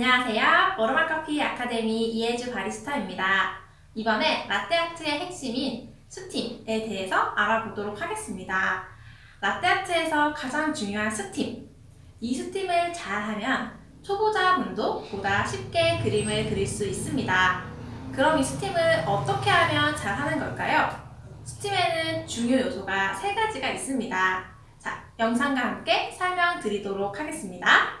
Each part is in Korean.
안녕하세요. 오르막커피 아카데미 이혜주 바리스타입니다. 이번에 라떼아트의 핵심인 스팀에 대해서 알아보도록 하겠습니다. 라떼아트에서 가장 중요한 스팀. 이 스팀을 잘하면 초보자분도 보다 쉽게 그림을 그릴 수 있습니다. 그럼 이 스팀을 어떻게 하면 잘하는 걸까요? 스팀에는 중요 요소가 세 가지가 있습니다. 자, 영상과 함께 설명드리도록 하겠습니다.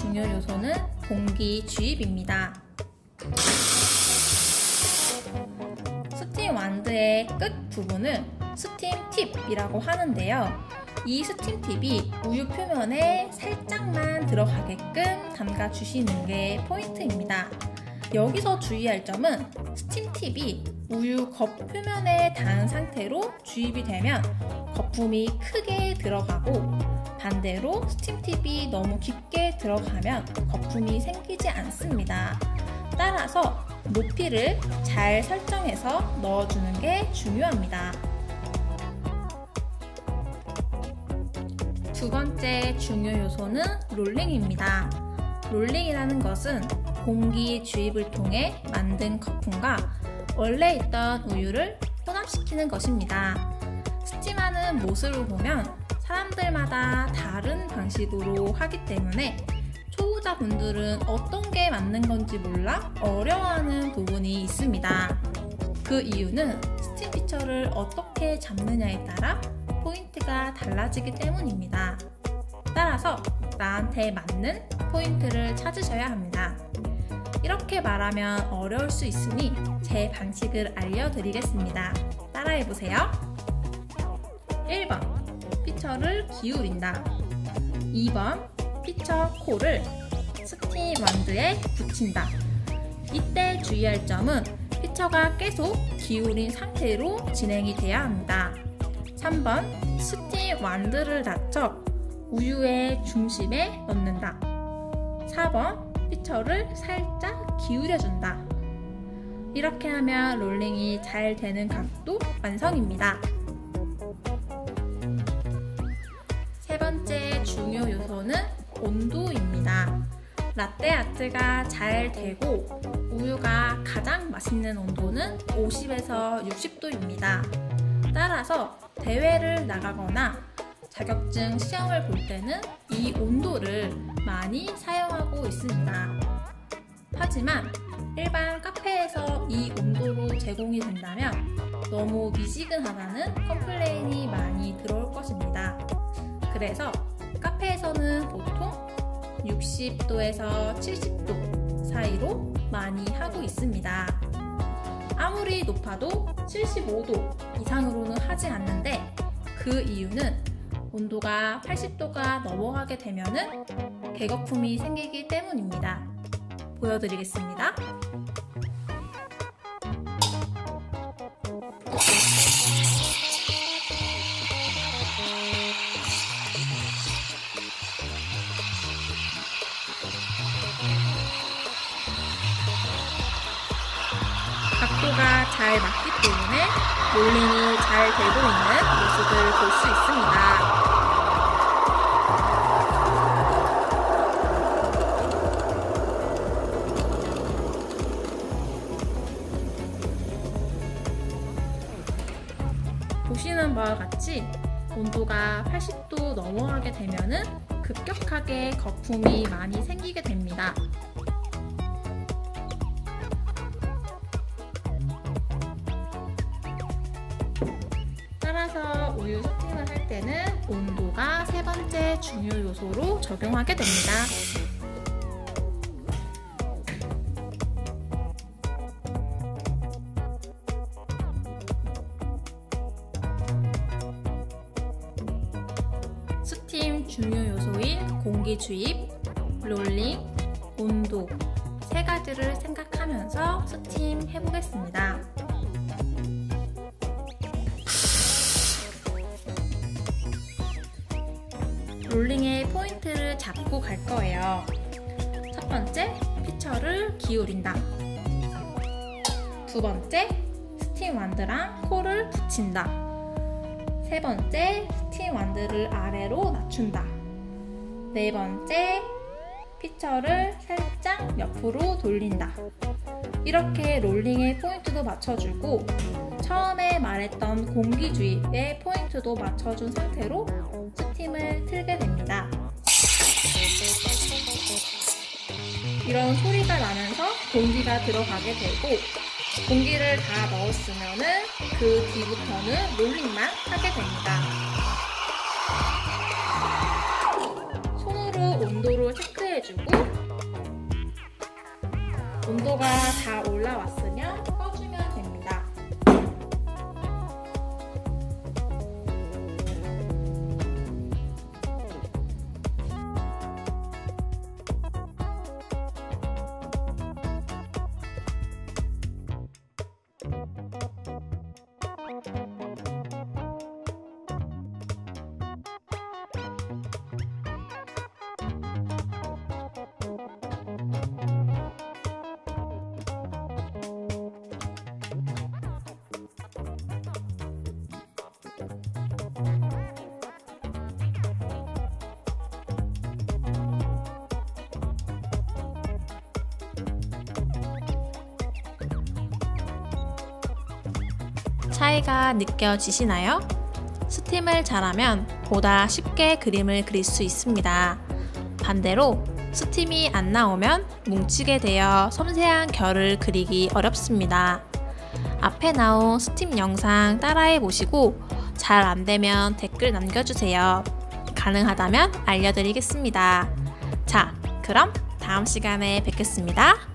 중요 요소는 공기 주입입니다. 스팀 완드의 끝 부분을 스팀 팁이라고 하는데요. 이 스팀 팁이 우유 표면에 살짝만 들어가게끔 담가 주시는 게 포인트입니다. 여기서 주의할 점은 스팀 팁이 우유 겉 표면에 닿은 상태로 주입이 되면 거품이 크게 들어가고 반대로 스팀 팁이 너무 깊게 들어가면 거품이 생기지 않습니다. 따라서 높이를 잘 설정해서 넣어주는 게 중요합니다. 두 번째 중요 요소는 롤링입니다. 롤링이라는 것은 공기 주입을 통해 만든 거품과 원래 있던 우유를 혼합시키는 것입니다. 스팀하는 모습을 보면 사람들마다 다른 방식으로 하기 때문에 초보자분들은 어떤 게 맞는 건지 몰라 어려워하는 부분이 있습니다. 그 이유는 스팀 피처를 어떻게 잡느냐에 따라 포인트가 달라지기 때문입니다. 따라서 나한테 맞는 포인트를 찾으셔야 합니다. 이렇게 말하면 어려울 수 있으니 제 방식을 알려드리겠습니다. 따라해보세요. 1번 피처를 기울인다. 2번 피처 코를 스팀 완드에 붙인다. 이때 주의할 점은 피처가 계속 기울인 상태로 진행이 돼야 합니다. 3번 스팀 완드를 낮춰 우유의 중심에 넣는다. 4번 피처를 살짝 기울여준다. 이렇게 하면 롤링이 잘 되는 각도 완성입니다. 번째 중요 요소는 온도입니다. 라떼 아트가 잘 되고 우유가 가장 맛있는 온도는 50에서 60도입니다. 따라서 대회를 나가거나 자격증 시험을 볼 때는 이 온도를 많이 사용하고 있습니다. 하지만 일반 카페에서 이 온도로 제공이 된다면 너무 미지근하다는 컴플레인이 많이 들어올 것입니다. 그래서 카페에서는 보통 60도에서 70도 사이로 많이 하고 있습니다. 아무리 높아도 75도 이상으로는 하지 않는데 그 이유는 온도가 80도가 넘어가게 되면 개거품이 생기기 때문입니다. 보여드리겠습니다. 각도가 잘 맞기 때문에 롤링이 잘 되고 있는 모습을 볼 수 있습니다. 보시는 바와 같이 온도가 80도 넘어가게 되면 급격하게 거품이 많이 생기게 됩니다. 중요 요소로 적용하게 됩니다. 스팀 중요 요소인 공기 주입, 롤링, 온도 세 가지를 생각하면서 스팀 해보겠습니다. 롤링의 포인트를 잡고 갈 거예요. 첫 번째, 피처를 기울인다. 두 번째, 스팀 완드랑 코를 붙인다. 세 번째, 스팀 완드를 아래로 낮춘다. 네 번째, 피처를 살짝 옆으로 돌린다. 이렇게 롤링의 포인트도 맞춰주고 처음에 말했던 공기 주입의 포인트도 맞춰준 상태로 스팀을 틀게 됩니다. 이런 소리가 나면서 공기가 들어가게 되고 공기를 다 넣었으면 그 뒤부터는 롤링만 하게 됩니다. 손으로 온도를 체크해주고 온도가 다 올라왔으면 차이가 느껴지시나요? 스팀을 잘하면 보다 쉽게 그림을 그릴 수 있습니다. 반대로 스팀이 안 나오면 뭉치게 되어 섬세한 결을 그리기 어렵습니다. 앞에 나온 스팀 영상 따라해 보시고 잘 안되면 댓글 남겨주세요. 가능하다면 알려드리겠습니다. 자, 그럼 다음 시간에 뵙겠습니다.